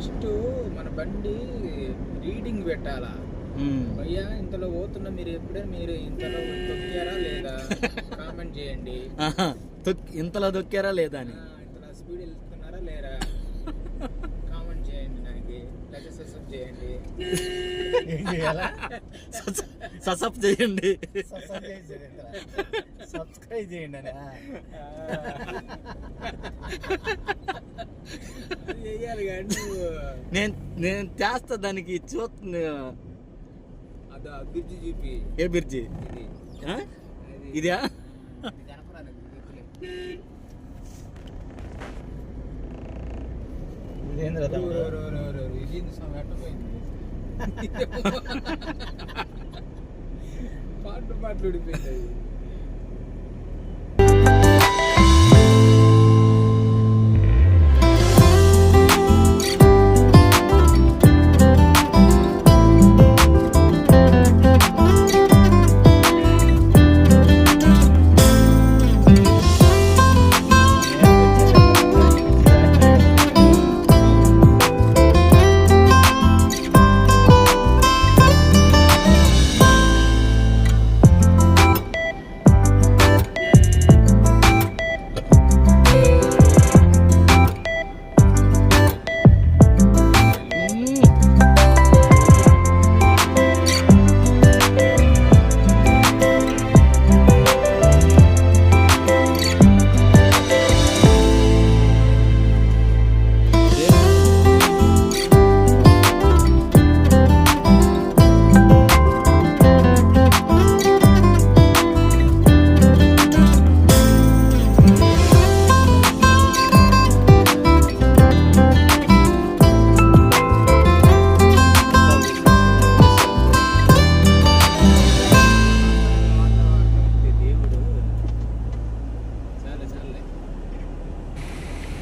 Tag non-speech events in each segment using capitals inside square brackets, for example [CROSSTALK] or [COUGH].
First మన బండి reading పెట్టాలా. భయ్యా ఇంతలో పోతున్నా మీరు ఎప్పుడైనా మీరు ఇంతలో తొక్కారా లేదా? కామెంట్ చేయండి. ఇంతలో దొక్కారా లేదా అని. ఇంతలో స్పీడ్ వెళ్తున్నారా లేరా కామెంట్ చేయండి నాకు. లేకపోతే సబ్స్క్రైబ్ చేయండి. [LAUGHS] ససప్ చేయండి సబ్స్క్రైబ్ చేయండి అని అది చెయ్యాలి కానీ నువ్వు నేను నేను చేస్తా దానికి చూస్తుంది అది అభివృద్ధి చూపి ఏ బిర్జి ఇది. ఇదేంద్ర ఇది స్వామి అట్ట పోయింది మాట్లాడిపోయింది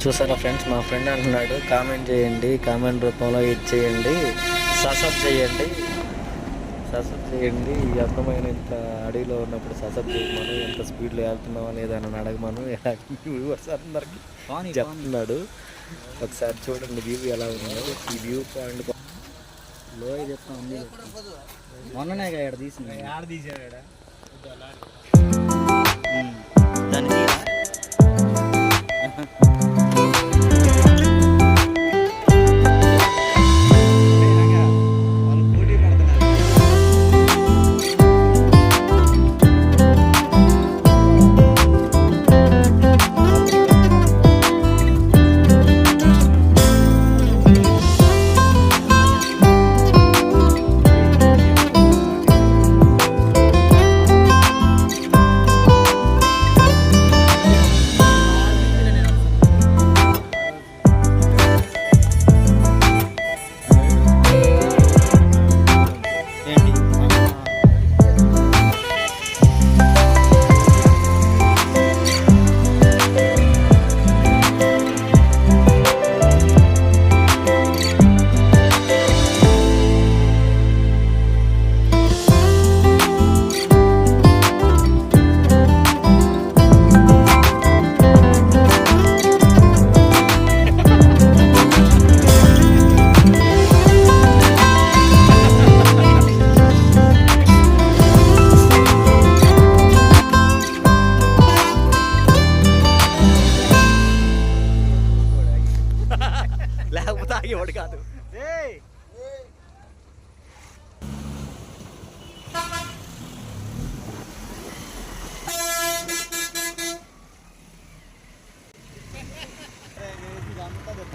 చూసారా ఫ్రెండ్స్? మా ఫ్రెండ్ అంటున్నాడు కామెంట్ చేయండి కామెంట్ రూపంలో ఇది చేయండి ససప్ చేయండి. ససప్ చేయండి ఈ అందమైన ఇంత అడవిలో ఉన్నప్పుడు ససప్ చేయమను ఎంత స్పీడ్లో వెళ్తున్నావా లేదా అని అడగమను. వ్యూవర్స్ అందరికి చెప్తున్నాడు. ఒకసారి చూడండి వ్యూ ఎలా ఉందో. ఈ వ్యూ పాయింట్లో చెప్తా ఉంది? మొన్ననే ఆడ తీసాడా దాన్ని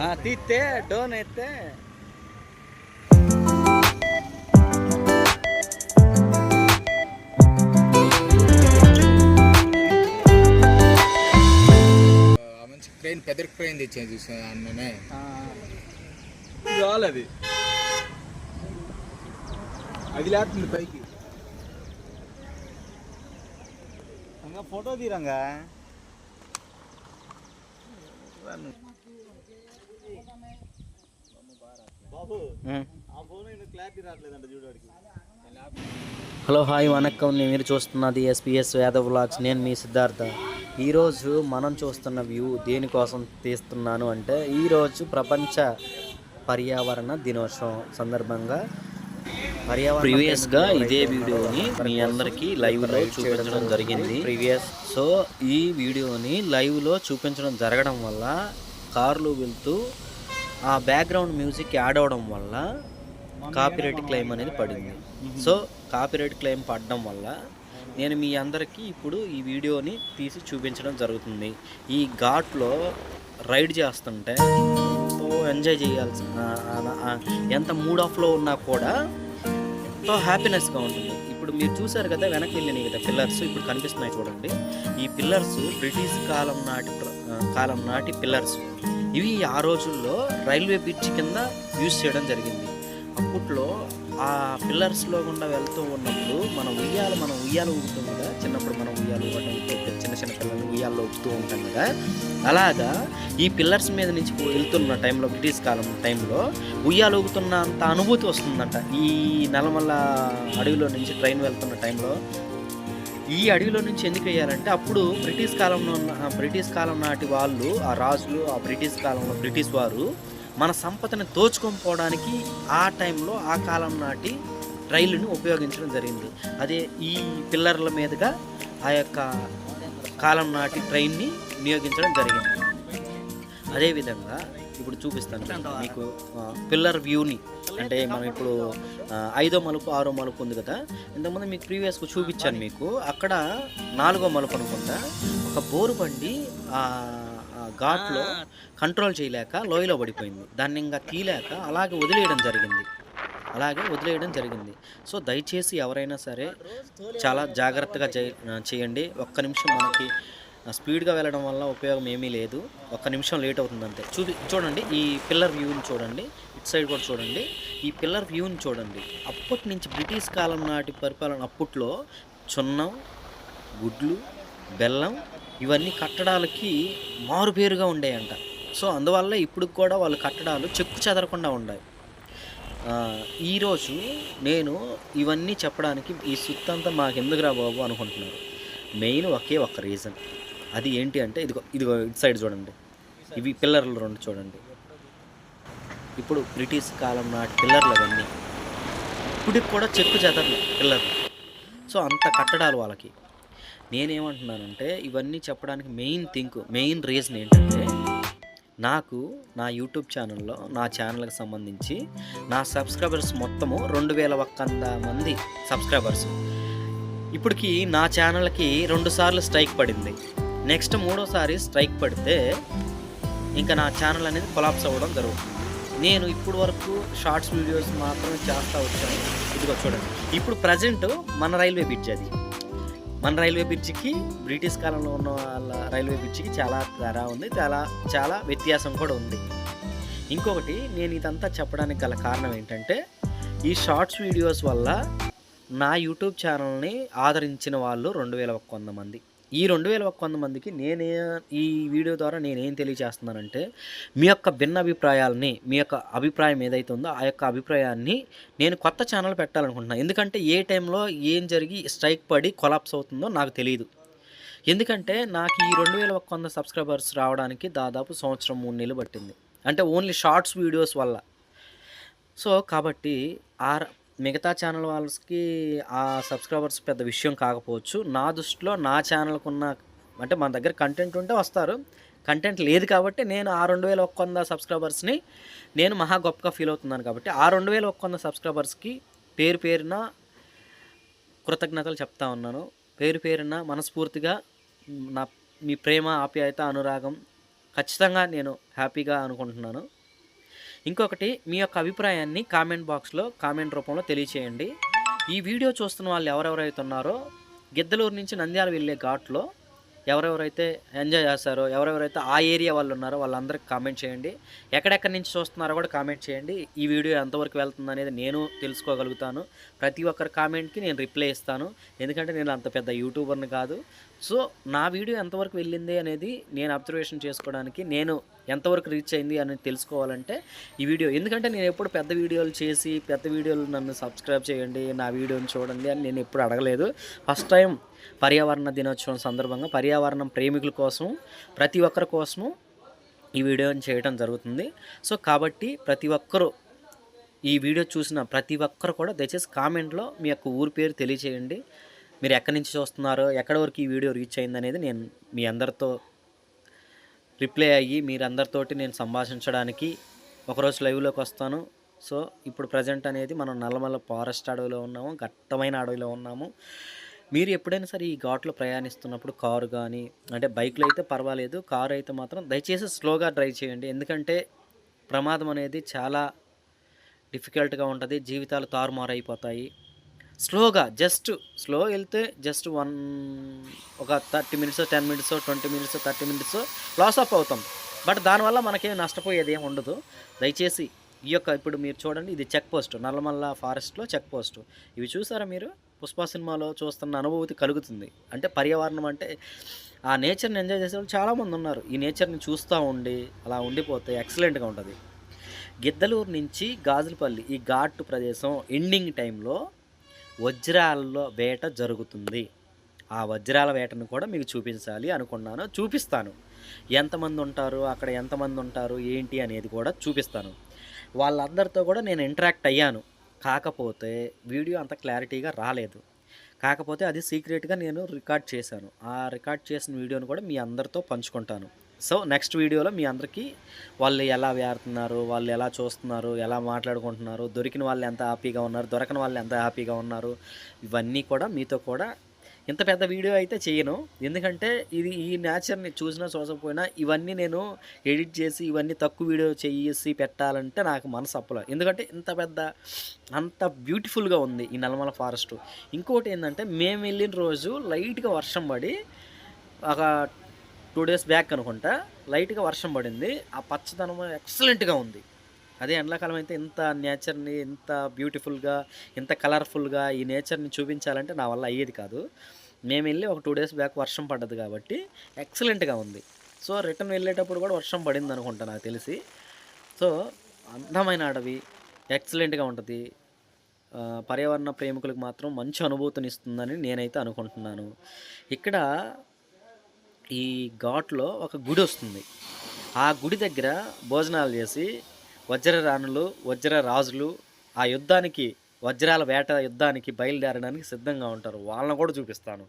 ఆ, తీస్తే డోన్ ఎత్తే ఆ మంచి క్రెయిన్ పెద్ద క్రెయిన్ తెచ్చాను చూసా అన్ననే రాలేదు అది లేస్తుంది పైకి ఫోటో తీరంగా హలో హాయ్ వనక్కం. మీరు చూస్తున్నది ఎస్పీఎస్ యాదవ్ వ్లాగ్స్. నేను మీ సిద్ధార్థ. ఈరోజు మనం చూస్తున్న వ్యూ దేనికోసం తీస్తున్నాను అంటే ఈరోజు ప్రపంచ పర్యావరణ దినోత్సవం సందర్భంగా పర్యావరణ ప్రీవియస్గా ఇదే వీడియోని మీ అందరికీ లైవ్లో చూపించడం జరిగింది. ప్రీవియస్ సో ఈ వీడియోని లైవ్లో చూపించడం జరగడం వల్ల కార్లు వెళ్తూ ఆ బ్యాక్గ్రౌండ్ మ్యూజిక్ యాడ్ అవడం వల్ల కాపీరైట్ క్లెయిమ్ అనేది పడింది. సో కాపీరైట్ క్లెయిమ్ పడడం వల్ల నేను మీ అందరికీ ఇప్పుడు ఈ వీడియోని తీసి చూపించడం జరుగుతుంది. ఈ ఘాట్లో రైడ్ చేస్తుంటే ఎంజాయ్ చేయాల్సిన ఎంత మూడ్ ఆఫ్లో ఉన్నా కూడా ఎంతో హ్యాపీనెస్గా ఉంటుంది. ఇప్పుడు మీరు చూసారు కదా వెనక్కి వెళ్ళినాయి కదా పిల్లర్స్ ఇప్పుడు కనిపిస్తున్నాయి చూడండి. ఈ పిల్లర్స్ బ్రిటిష్ కాలం నాటి కాలం నాటి పిల్లర్స్. ఇవి ఆ రోజుల్లో రైల్వే బ్రిడ్జ్ కింద యూజ్ చేయడం జరిగింది. అప్పట్లో ఆ పిల్లర్స్లో గుండా వెళ్తూ ఉన్నప్పుడు మనం ఉయ్యాలు మనం ఉయ్యాలు ఊగుతాం కదా. చిన్నప్పుడు మనం ఉయ్యాలు ఊగడం చిన్న చిన్న పిల్లలు ఉయ్యాల్లో ఊగుతూ ఉంటాం కదా. అలాగా ఈ పిల్లర్స్ మీద నుంచి వెళ్తున్న టైంలో బ్రిటిష్ కాలం టైంలో ఉయ్యాలు ఊగుతున్న అంత అనుభూతి వస్తుందంట. ఈ నలమల్ల అడవిలో నుంచి ట్రైన్ వెళ్తున్న టైంలో ఈ అడవిలో నుంచి ఎందుకు వేయాలంటే అప్పుడు బ్రిటిష్ కాలంలో ఉన్న బ్రిటిష్ కాలం నాటి వాళ్ళు ఆ రాజులు ఆ బ్రిటిష్ కాలంలో బ్రిటిష్ వారు మన సంపదను దోచుకొని పోవడానికి ఆ టైంలో ఆ కాలం నాటి రైలుని ఉపయోగించడం జరిగింది. అదే ఈ పిల్లర్ల మీదుగా ఆ యొక్క కాలం నాటి ట్రైన్ని వినియోగించడం జరిగింది. అదేవిధంగా ఇప్పుడు చూపిస్తాను మీకు పిల్లర్ వ్యూని. అంటే మనం ఇప్పుడు ఐదో మలుపు ఆరో మలుపు ఉంది కదా. ఇంతకుముందు మీకు ప్రీవియస్గా చూపించాను మీకు. అక్కడ నాలుగో మలుపు అనుకుంటా. ఒక బోరు బండి ఘాట్లో కంట్రోల్ చేయలేక లోయలో పడిపోయింది. దాన్ని ఇంకా తీలేక అలాగే వదిలేయడం జరిగింది. అలాగే వదిలేయడం జరిగింది. సో దయచేసి ఎవరైనా సరే చాలా జాగ్రత్తగా చేయ- చేయండి. ఒక్క నిమిషం మనకి స్పీడ్గా వెళ్ళడం వల్ల ఉపయోగం ఏమీ లేదు. ఒక్క నిమిషం లేట్ అవుతుంది అంతే. చూపి చూడండి ఈ పిల్లర్ వ్యూని చూడండి. ఇటు సైడ్ కూడా చూడండి. ఈ పిల్లర్ వ్యూని చూడండి. అప్పటి నుంచి బ్రిటిష్ కాలం నాటి పరిపాలన అప్పట్లో చున్నం గుడ్లు బెల్లం ఇవన్నీ కట్టడాలకి మారుపేరుగా ఉండేయంట. సో అందువల్ల ఇప్పుడు కూడా వాళ్ళ కట్టడాలు చెక్కు చెదరకుండా ఉన్నాయి ఈరోజు నేను ఇవన్నీ చెప్పడానికి ఈ సుత్తంతా మాకు ఎందుకురా బాబు అనుకుంటున్నారు. మెయిన్ ఒకే ఒక్క రీజన్. అది ఏంటి అంటే ఇదిగో ఇదిగో ఇటు సైడ్ చూడండి. ఇవి పిల్లర్లు రెండు చూడండి. ఇప్పుడు బ్రిటిష్ కాలం నాటి పిల్లర్లు అవన్నీ. ఇప్పటికి కూడా చెక్కు చెదర్లు పిల్లర్లు. సో అంత కట్టడాలు వాళ్ళకి. నేనేమంటున్నానంటే ఇవన్నీ చెప్పడానికి మెయిన్ థింక్ మెయిన్ రీజన్ ఏంటంటే నాకు నా యూట్యూబ్ ఛానల్లో నా ఛానల్కి సంబంధించి నా సబ్స్క్రైబర్స్ మొత్తము రెండు వేల ఒక్క మంది సబ్స్క్రైబర్స్ ఇప్పటికి నా ఛానల్కి రెండు సార్లు స్ట్రైక్ పడింది. నెక్స్ట్ మూడోసారి స్ట్రైక్ పడితే ఇంకా నా ఛానల్ అనేది కొలాప్స్ అవ్వడం జరుగుతుంది. నేను ఇప్పుడు వరకు షార్ట్స్ వీడియోస్ మాత్రమే చేస్తూ వచ్చాను. ఇదిగో చూడండి. ఇప్పుడు ప్రజెంట్ మన రైల్వే బ్రిడ్జ్ అది. మన రైల్వే బ్రిడ్జికి బ్రిటిష్ కాలంలో ఉన్న వాళ్ళ రైల్వే బ్రిడ్జికి చాలా తేడా ఉంది చాలా చాలా వ్యత్యాసం కూడా ఉంది. ఇంకొకటి నేను ఇదంతా చెప్పడానికి గల కారణం ఏంటంటే ఈ షార్ట్స్ వీడియోస్ వల్ల నా యూట్యూబ్ ఛానల్ని ఆదరించిన వాళ్ళు రెండు వేల ఒక్క వంద మంది. ఈ రెండు వేల ఒక్క వంద మందికి నేనే ఈ వీడియో ద్వారా నేనేం తెలియజేస్తున్నానంటే మీ యొక్క భిన్న అభిప్రాయాలని మీ యొక్క అభిప్రాయం ఏదైతే ఉందో ఆ యొక్క అభిప్రాయాన్ని నేను కొత్త ఛానల్ పెట్టాలనుకుంటున్నాను ఎందుకంటే ఏ టైంలో ఏం జరిగి స్ట్రైక్ పడి కొలాప్స్ అవుతుందో నాకు తెలియదు ఎందుకంటే నాకు ఈ రెండు వేల ఒక్క వంద సబ్స్క్రైబర్స్ రావడానికి దాదాపు సంవత్సరం మూడు నెలలు పట్టింది. అంటే ఓన్లీ షార్ట్స్ వీడియోస్ వల్ల. సో కాబట్టి ఆ మిగతా ఛానల్ వాళ్ళకి ఆ సబ్స్క్రైబర్స్ పెద్ద విషయం కాకపోవచ్చు. నా దృష్టిలో నా ఛానల్కు ఉన్న అంటే మన దగ్గర కంటెంట్ ఉంటే వస్తారు. కంటెంట్ లేదు కాబట్టి నేను ఆ రెండు వేల ఒక్క వంద సబ్స్క్రైబర్స్ని నేను మహా గొప్పగా ఫీల్ అవుతున్నాను కాబట్టి ఆ రెండు వేల ఒక్క వంద సబ్స్క్రైబర్స్కి పేరు పేరున కృతజ్ఞతలు చెప్తా ఉన్నాను. పేరు పేరున మనస్ఫూర్తిగా నా మీ ప్రేమ ఆప్యాయత అనురాగం ఖచ్చితంగా నేను హ్యాపీగా అనుకుంటున్నాను. ఇంకొకటి మీ యొక్క అభిప్రాయాన్ని కామెంట్ బాక్స్లో కామెంట్ రూపంలో తెలియచేయండి. ఈ వీడియో చూస్తున్న వాళ్ళు ఎవరెవరైతే ఉన్నారో గిద్దలూరు నుంచి నంద్యాల వెళ్ళే ఘాట్లో ఎవరెవరైతే ఎంజాయ్ చేస్తారో ఎవరెవరైతే ఆ ఏరియా వాళ్ళు ఉన్నారో వాళ్ళందరికీ కామెంట్ చేయండి. ఎక్కడెక్కడి నుంచి చూస్తున్నారో కూడా కామెంట్ చేయండి. ఈ వీడియో ఎంతవరకు వెళ్తుంది అనేది నేను తెలుసుకోగలుగుతాను. ప్రతి ఒక్కరి కామెంట్కి నేను రిప్లై ఇస్తాను. ఎందుకంటే నేను అంత పెద్ద యూట్యూబర్ని కాదు. సో నా వీడియో ఎంతవరకు వెళ్ళింది అనేది నేను అబ్జర్వేషన్ చేసుకోవడానికి నేను ఎంతవరకు రీచ్ అయింది అనేది తెలుసుకోవాలంటే ఈ వీడియో. ఎందుకంటే నేను ఎప్పుడు పెద్ద వీడియోలు చేసి పెద్ద వీడియోలు నన్ను సబ్స్క్రైబ్ చేయండి నా వీడియోని చూడండి అని నేను ఎప్పుడు అడగలేదు. ఫస్ట్ టైం పర్యావరణ దినోత్సవం సందర్భంగా పర్యావరణం ప్రేమికుల కోసం ప్రతి ఒక్కరి కోసము ఈ వీడియోని చేయడం జరుగుతుంది. సో కాబట్టి ప్రతి ఒక్కరూ ఈ వీడియో చూసిన ప్రతి ఒక్కరు కూడా దయచేసి కామెంట్లో మీ యొక్క ఊరి పేరు తెలియచేయండి. మీరు ఎక్కడి నుంచి చూస్తున్నారో ఎక్కడి వరకు ఈ వీడియో రీచ్ అయింది అనేది నేను మీ అందరితో రిప్లై అయ్యి మీరందరితోటి నేను సంభాషించడానికి ఒకరోజు లైవ్లోకి వస్తాను. సో ఇప్పుడు ప్రజెంట్ అనేది మనం నల్లమల్ల ఫారెస్ట్ అడవిలో ఉన్నాము ఘట్టమైన అడవిలో ఉన్నాము. మీరు ఎప్పుడైనా సరే ఈ ఘాట్లో ప్రయాణిస్తున్నప్పుడు కారు కానీ అంటే బైక్లో అయితే పర్వాలేదు కారు అయితే మాత్రం దయచేసి స్లోగా డ్రైవ్ చేయండి. ఎందుకంటే ప్రమాదం అనేది చాలా డిఫికల్ట్గా ఉంటుంది జీవితాలు తారుమారైపోతాయి స్లోగా జస్ట్ స్లో వెళ్తే జస్ట్ వన్ ఒక thirty minutes ten minutes twenty minutes thirty minutes loss up అవుతాం. బట్ దానివల్ల మనకేం నష్టపోయేది ఏం ఉండదు. దయచేసి ఈ యొక్క ఇప్పుడు మీరు చూడండి ఇది చెక్ పోస్ట్ నల్లమల్ల ఫారెస్ట్లో చెక్ పోస్ట్. ఇవి చూసారా మీరు? పుష్ప సినిమాలో చూస్తున్న అనుభూతి కలుగుతుంది. అంటే పర్యావరణం అంటే ఆ నేచర్ని ఎంజాయ్ చేసే వాళ్ళు చాలామంది ఉన్నారు. ఈ నేచర్ని చూస్తూ ఉండి అలా ఉండిపోతే ఎక్సలెంట్గా ఉంటుంది. గిద్దలూరు నుంచి గాజులపల్లి ఈ ఘాట్ ప్రదేశం ఎండింగ్ టైంలో వజ్రాలలో వేట జరుగుతుంది. ఆ వజ్రాల వేటను కూడా మీకు చూపించాలి అనుకున్నాను. చూపిస్తాను. ఎంతమంది ఉంటారు? అక్కడ ఎంతమంది ఉంటారు? ఏంటి అనేది కూడా చూపిస్తాను. వాళ్ళందరితో కూడా నేను ఇంటరాక్ట్ అయ్యాను. కాకపోతే వీడియో అంత క్లారిటీగా రాలేదు. కాకపోతే అది సీక్రెట్గా నేను రికార్డ్ చేశాను. ఆ రికార్డ్ చేసిన వీడియోను కూడా మీ అందరితో పంచుకుంటాను. సో నెక్స్ట్ వీడియోలో మీ అందరికీ వాళ్ళు ఎలా వేరుతున్నారు వాళ్ళు ఎలా చూస్తున్నారు ఎలా మాట్లాడుకుంటున్నారు దొరికిన వాళ్ళు ఎంత హ్యాపీగా ఉన్నారు దొరకని వాళ్ళు ఎంత హ్యాపీగా ఉన్నారు ఇవన్నీ కూడా మీతో కూడా ఇంత పెద్ద వీడియో అయితే చేయను. ఎందుకంటే ఇది ఈ నేచర్ని చూసినా చూసకపోయినా ఇవన్నీ నేను ఎడిట్ చేసి ఇవన్నీ తక్కువ వీడియో చేసి పెట్టాలంటే నాకు మనసు అప్పల. ఎందుకంటే ఇంత పెద్ద అంత బ్యూటిఫుల్గా ఉంది ఈ నల్లమల ఫారెస్ట్ ఇంకోటి ఏంటంటే మేము వెళ్ళిన రోజు లైట్గా వర్షం పడి ఒక టూ డేస్ బ్యాక్ అనుకుంటా లైట్గా వర్షం పడింది. ఆ పచ్చదనం ఎక్సలెంట్గా ఉంది. అదే ఎండాకాలం అయితే ఇంత నేచర్ని ఇంత బ్యూటిఫుల్గా ఇంత కలర్ఫుల్గా ఈ నేచర్ని చూపించాలంటే నా వల్ల అయ్యేది కాదు. మేము వెళ్ళి ఒక టూ డేస్ బ్యాక్ వర్షం పడ్డది కాబట్టి ఎక్సలెంట్గా ఉంది. సో రిటర్న్ వెళ్ళేటప్పుడు కూడా వర్షం పడింది అనుకుంటా నాకు తెలిసి. సో అందమైన అడవి ఎక్సలెంట్గా ఉంటుంది. పర్యావరణ ప్రేమికులకు మాత్రం మంచి అనుభూతిని ఇస్తుందని నేనైతే అనుకుంటున్నాను. ఇక్కడ ఈ ఘాట్లో ఒక గుడి వస్తుంది. ఆ గుడి దగ్గర భోజనాలు చేసి వజ్ర రాణులు వజ్ర రాజులు ఆ యుద్ధానికి వజ్రాల వేట యుద్ధానికి బయలుదేరడానికి సిద్ధంగా ఉంటారు. వాళ్ళని కూడా చూపిస్తాను.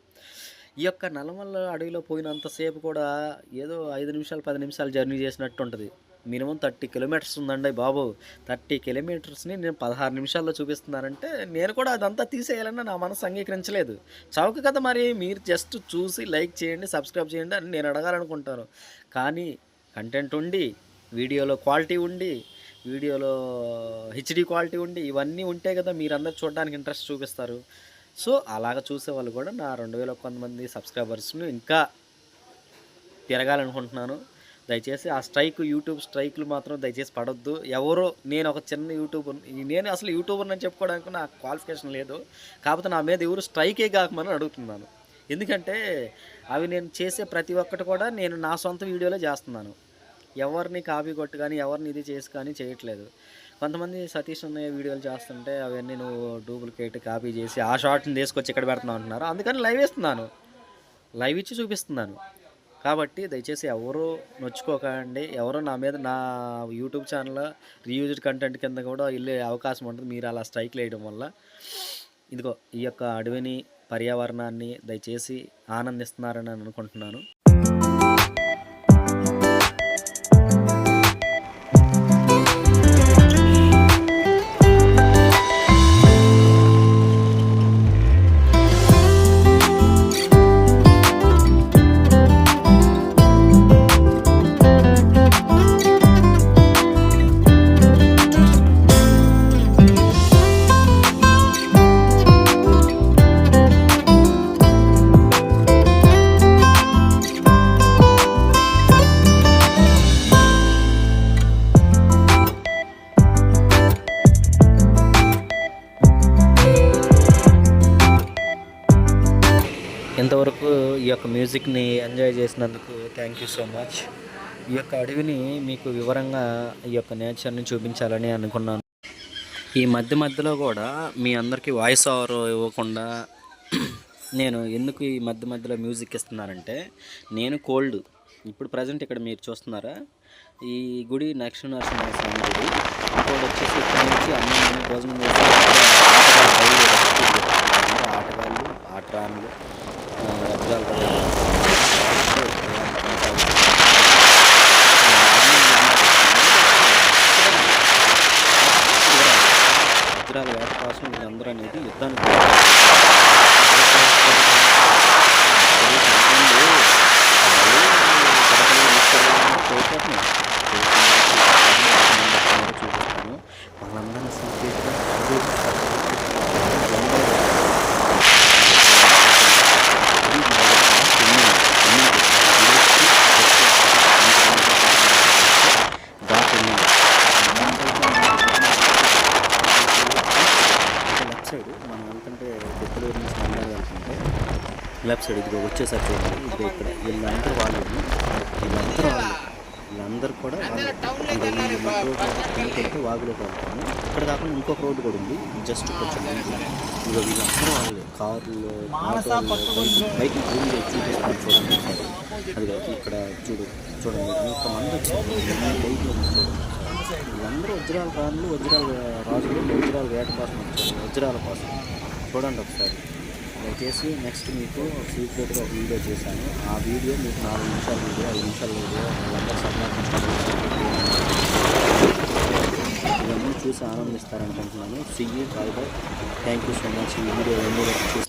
ఈ యొక్క నల్లమల్ల అడవిలో పోయినంతసేపు కూడా ఏదో ఐదు నిమిషాలు పది నిమిషాలు జర్నీ చేసినట్టు ఉంటుంది. మినిమం థర్టీ కిలోమీటర్స్ ఉందండి బాబు. థర్టీ కిలోమీటర్స్ని నేను పదహారు నిమిషాల్లో చూపిస్తున్నానంటే నేను కూడా అదంతా తీసేయాలని నా మనసు అంగీకరించలేదు. చౌక కదా మరి మీరు జస్ట్ చూసి లైక్ చేయండి సబ్స్క్రైబ్ చేయండి అని నేను అడగాలనుకుంటాను. కానీ కంటెంట్ ఉండి వీడియోలో క్వాలిటీ ఉండి వీడియోలో హెచ్డి క్వాలిటీ ఉండి ఇవన్నీ ఉంటే కదా మీరందరూ చూడడానికి ఇంట్రెస్ట్ చూపిస్తారు. సో అలాగ చూసే వాళ్ళు కూడా నా రెండు వేల కొంతమంది సబ్స్క్రైబర్స్ను ఇంకా తిరగాలనుకుంటున్నాను. దయచేసి ఆ స్ట్రైక్ యూట్యూబ్ స్ట్రైక్లు మాత్రం దయచేసి పడొద్దు. ఎవరో నేను ఒక చిన్న యూట్యూబర్ నేను అసలు యూట్యూబర్ అని చెప్పుకోవడానికి నాకు క్వాలిఫికేషన్ లేదు. కాకపోతే నా మీద ఎవరు స్ట్రైకే కాకమని అడుగుతున్నాను. ఎందుకంటే అవి నేను చేసే ప్రతి ఒక్కటి కూడా నేను నా సొంత వీడియోలో చేస్తున్నాను. ఎవరిని కాపీ కొట్టు కానీ ఎవరిని ఇది చేసి కానీ చేయట్లేదు. కొంతమంది సతీష్ అన్నయ్య వీడియోలు చేస్తుంటే అవన్నీ నువ్వు డూప్లికేట్ కాపీ చేసి ఆ షార్ట్ని తీసుకొచ్చి ఇక్కడ పెడుతున్నావు అంటున్నారు. అందుకని లైవ్ ఇస్తున్నాను లైవ్ ఇచ్చి చూపిస్తున్నాను. కాబట్టి దయచేసి ఎవరు నొచ్చుకోకండి. ఎవరు నా మీద నా యూట్యూబ్ ఛానల్ రీయూజ్డ్ కంటెంట్ కింద కూడా వెళ్ళే అవకాశం ఉంటుంది. మీరు అలా స్ట్రైక్ వేయడం వల్ల. ఇదిగో ఈ యొక్క అడవిని పర్యావరణాన్ని దయచేసి ఆనందిస్తున్నారని నేను అనుకుంటున్నాను. ఇంతవరకు ఈ యొక్క మ్యూజిక్ని ఎంజాయ్ చేసినందుకు థ్యాంక్ యూ సో మచ్ ఈ యొక్క అడవిని మీకు వివరంగా ఈ యొక్క నేచర్ని చూపించాలని అనుకున్నాను. ఈ మధ్య మధ్యలో కూడా మీ అందరికీ వాయిస్ ఓవర్ ఇవ్వకుండా నేను ఎందుకు ఈ మధ్య మధ్యలో మ్యూజిక్ ఇస్తున్నానంటే నేను కోల్డ్ ఇప్పుడు ప్రజెంట్ ఇక్కడ మీరు చూస్తున్నారా? ఈ గుడి నక్షణ నరసింహ గుడి. ఇంకోటి వచ్చేసి ఇక్కడ నుంచి అన్నం భోజనం చేసి ఆటగాళ్ళు ఆటగాళ్ళు ఆటరాన్లు వజ్రాలు వజ్రాల వేట కోసం వీళ్ళందరూ అనేది యుద్ధానికి చూపిస్తాను వాళ్ళందరినీ సీక్రెట్గా లెఫ్ట్ సైడ్ మనం వెళ్తుంటే డెక్కలూరు నుంచి నంద్యాల వెళ్తుంటే వచ్చేసరికి చూడండి ఇక్కడ. వీళ్ళందరూ వాళ్ళు వీళ్ళందరూ వాళ్ళు వీళ్ళందరూ కూడా వాళ్ళు వాగులోకి వెళ్తాము ఇక్కడ కాకుండా ఇంకొక రోడ్డు కూడా ఉంది. జస్ట్ కొంచెం ముందు. వీళ్ళందరూ వాళ్ళు కార్లు బైక్ జూమ్ చేసి చూడండి. ఒకసారి. అదిగో ఇక్కడ చూడు చూడండి. ఇంతమంది బైక్లు ఉన్నాయి చూడండి వీళ్ళందరూ వజ్రాల రాళ్ళు వజ్రాల రాజులు వజ్రాల వేట కోసం వచ్చారు. వజ్రాల కోసం. చూడండి ఒకసారి. దయచేసి నెక్స్ట్ మీకు సీక్రెట్గా ఒక వీడియో చేశాను. ఆ వీడియో మీకు నాలుగు నిమిషాల వీడియో ఐదు నిమిషాల వీడియో వాళ్ళందరూ సంపాదించాలి ఇవన్నీ చూసి ఆనందిస్తారనుకుంటున్నాను. See you bye bye thank you so much ఈ వీడియో ఎన్ని చూసి